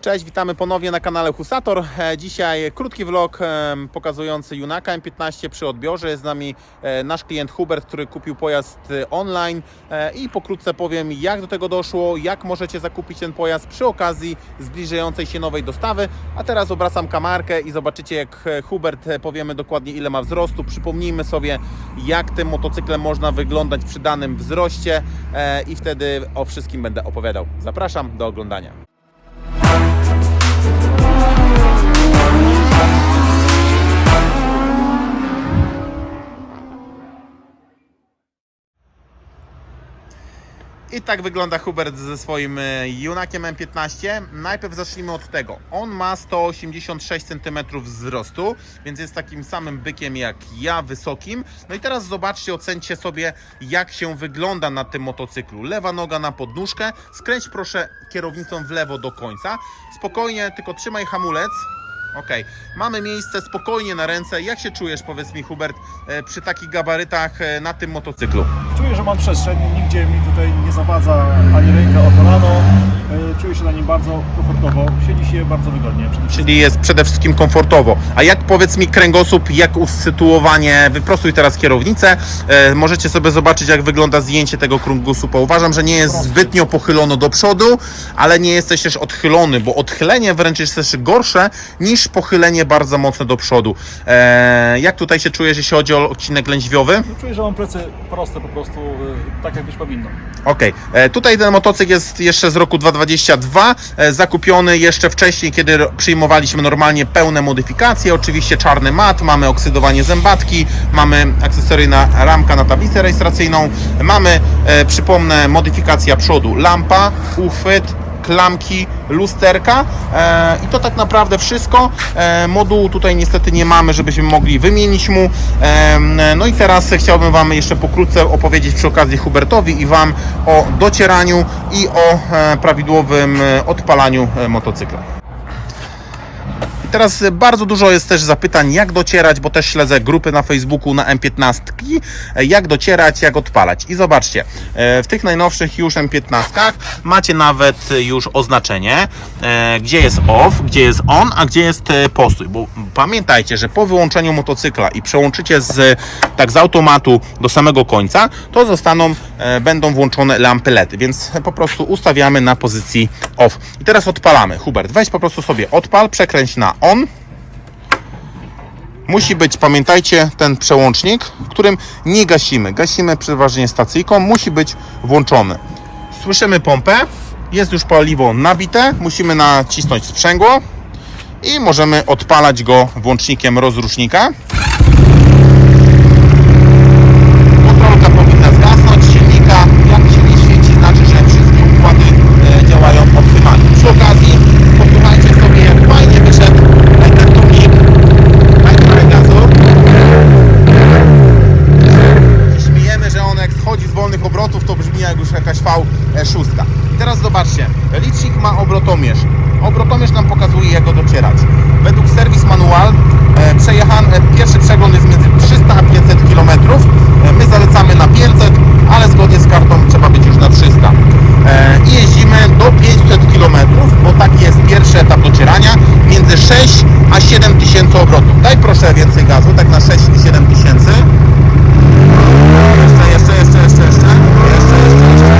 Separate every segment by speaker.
Speaker 1: Cześć, witamy ponownie na kanale Husator. E, Dzisiaj krótki vlog e, pokazujący Junaka M15 przy odbiorze. Jest z nami e, nasz klient Hubert, który kupił pojazd online i pokrótce powiem jak do tego doszło, jak możecie zakupić ten pojazd przy okazji zbliżającej się nowej dostawy. A teraz obracam kamerkę i zobaczycie jak Hubert powiemy dokładnie ile ma wzrostu. Przypomnijmy sobie jak tym motocyklem można wyglądać przy danym wzroście i wtedy o wszystkim będę opowiadał. Zapraszam do oglądania. I tak wygląda Hubert ze swoim e, Junakiem M15. Najpierw zacznijmy od tego. On ma 186 cm wzrostu, więc jest takim samym bykiem jak ja, wysokim. No i teraz zobaczcie, ocencie sobie, jak się wygląda na tym motocyklu. Lewa noga na podnóżkę. Skręć proszę kierownicą w lewo do końca. Spokojnie, tylko trzymaj hamulec. Okej, mamy miejsce spokojnie na ręce. Jak się czujesz, powiedz mi, Hubert, e, przy takich gabarytach e, na tym motocyklu?
Speaker 2: Czuję, że mam przestrzeń, nigdzie mi tutaj nie zawadza ani ręka o kolano. E, Czuję się na nim bardzo komfortowo, siedzi się bardzo wygodnie.
Speaker 1: Czyli jest przede wszystkim komfortowo. A jak powiedz mi kręgosłup, jak usytuowanie, wyprostuj teraz kierownicę. E, możecie sobie zobaczyć, jak wygląda zdjęcie tego kręgosłupa. Uważam, że nie jest zbytnio pochylono do przodu, ale nie jesteś też odchylony, bo odchylenie wręcz jest też gorsze niż pochylenie bardzo mocno do przodu. E, jak tutaj się czujesz, jeśli chodzi o odcinek lędźwiowy?
Speaker 2: No, Czuję, że mam plecy proste po prostu, e, tak jak być powinno.
Speaker 1: Okej, e, tutaj ten motocykl jest jeszcze z roku 2022, e, zakupiony jeszcze wcześniej, kiedy przyjmowaliśmy normalnie pełne modyfikacje, oczywiście czarny mat, mamy oksydowanie zębatki, mamy akcesoryjna ramka na tablicę rejestracyjną, mamy, e, przypomnę, modyfikacja przodu, lampa, uchwyt, klamki, lusterka e, i to tak naprawdę wszystko. E, modułu tutaj niestety nie mamy, żebyśmy mogli wymienić mu. E, no i teraz chciałbym Wam jeszcze pokrótce opowiedzieć przy okazji Hubertowi i Wam o docieraniu i o prawidłowym odpalaniu motocykla. Teraz e, bardzo dużo jest też zapytań, jak docierać, bo też śledzę grupy na Facebooku na M15, e, jak docierać, jak odpalać. I zobaczcie, e, w tych najnowszych już M15 macie nawet już oznaczenie, gdzie jest off, gdzie jest on, a gdzie jest postój. Bo pamiętajcie, że po wyłączeniu motocykla i przełączycie z tak z automatu do samego końca, to zostaną, będą włączone lampy LED, więc po prostu ustawiamy na pozycji off. I teraz odpalamy. Hubert, weź po prostu sobie odpal, przekręć na on. Musi być, pamiętajcie, ten przełącznik, którym nie gasimy. Gasimy przeważnie stacyjką, musi być włączony. Słyszymy pompę, jest już paliwo nabite, musimy nacisnąć sprzęgło i możemy odpalać go włącznikiem rozrusznika. Kontrolka powinna zgasnąć silnika. Jak się nie świeci, znaczy, że wszystkie układy e, działają optymalnie. Przy okazji posłuchajcie sobie, jak fajnie wyszedł e, ten tłumik. Daj trochę gazu. Się śmiejemy, że on jak schodzi z wolnych obrotów, to brzmi jak już jakaś V6. Teraz zobaczcie, licznik ma obrotomierz. Obrotomierz nam pokazuje, jak go docierać. Według serwis manual e, przejechany, e, pierwszy przegląd jest między 300 a 500 km. E, my zalecamy na 500, ale zgodnie z kartą trzeba być już na 300. E, I jeździmy do 500 km, bo taki jest pierwszy etap docierania, między 6 a 7 tysięcy obrotów. Daj proszę więcej gazu, tak na 6 i 7 tysięcy. Jeszcze, jeszcze, jeszcze, jeszcze, jeszcze. Jeszcze, jeszcze, jeszcze.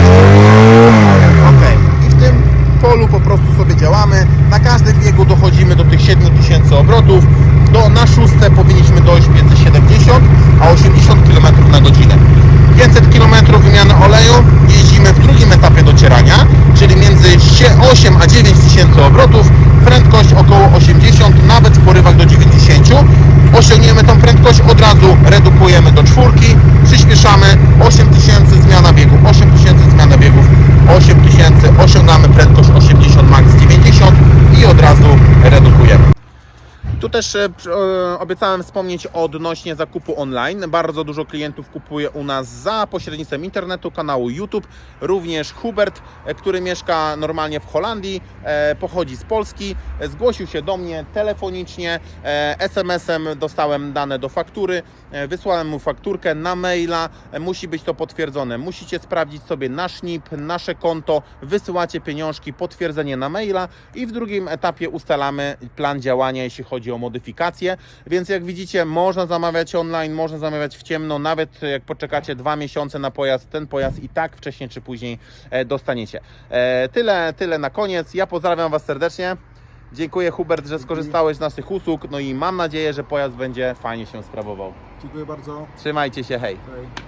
Speaker 1: Okej. I w tym polu po prostu sobie działamy. Na każdym biegu dochodzimy do tych 7000 obrotów. Do, na szóste powinniśmy dojść między 70 a 80 km na godzinę. 500 km wymiany oleju jeździmy w drugim etapie docierania, czyli między sie- 8 a 9 tysięcy obrotów, prędkość około 80, nawet w porywach do 90. Osiągniemy tą prędkość, od razu redukujemy do czwórki, przyspieszamy 8000 zmiana biegów, 8000 zmiana biegów, 8000 osiągamy prędkość 80 max 90 i od razu redukujemy. Tutaj tu też e, obiecałem wspomnieć odnośnie zakupu online. Bardzo dużo klientów kupuje u nas za pośrednictwem internetu, kanału YouTube. Również Hubert, e, który mieszka normalnie w Holandii, e, pochodzi z Polski. Zgłosił się do mnie telefonicznie, SMS-em dostałem dane do faktury, wysłałem mu fakturkę na maila. Musi być to potwierdzone. Musicie sprawdzić sobie nasz NIP, nasze konto, wysyłacie pieniążki, potwierdzenie na maila i w drugim etapie ustalamy plan działania, jeśli chodzi o modyfikację. Więc jak widzicie, można zamawiać online, można zamawiać w ciemno, nawet jak poczekacie dwa miesiące na pojazd, ten pojazd i tak wcześniej czy później e, dostaniecie. E, Tyle, tyle na koniec. Ja pozdrawiam Was serdecznie. Dziękuję Hubert, że skorzystałeś z naszych usług. No i mam nadzieję, że pojazd będzie fajnie się sprawował.
Speaker 2: Dziękuję bardzo.
Speaker 1: Trzymajcie się, hej.
Speaker 2: Hej.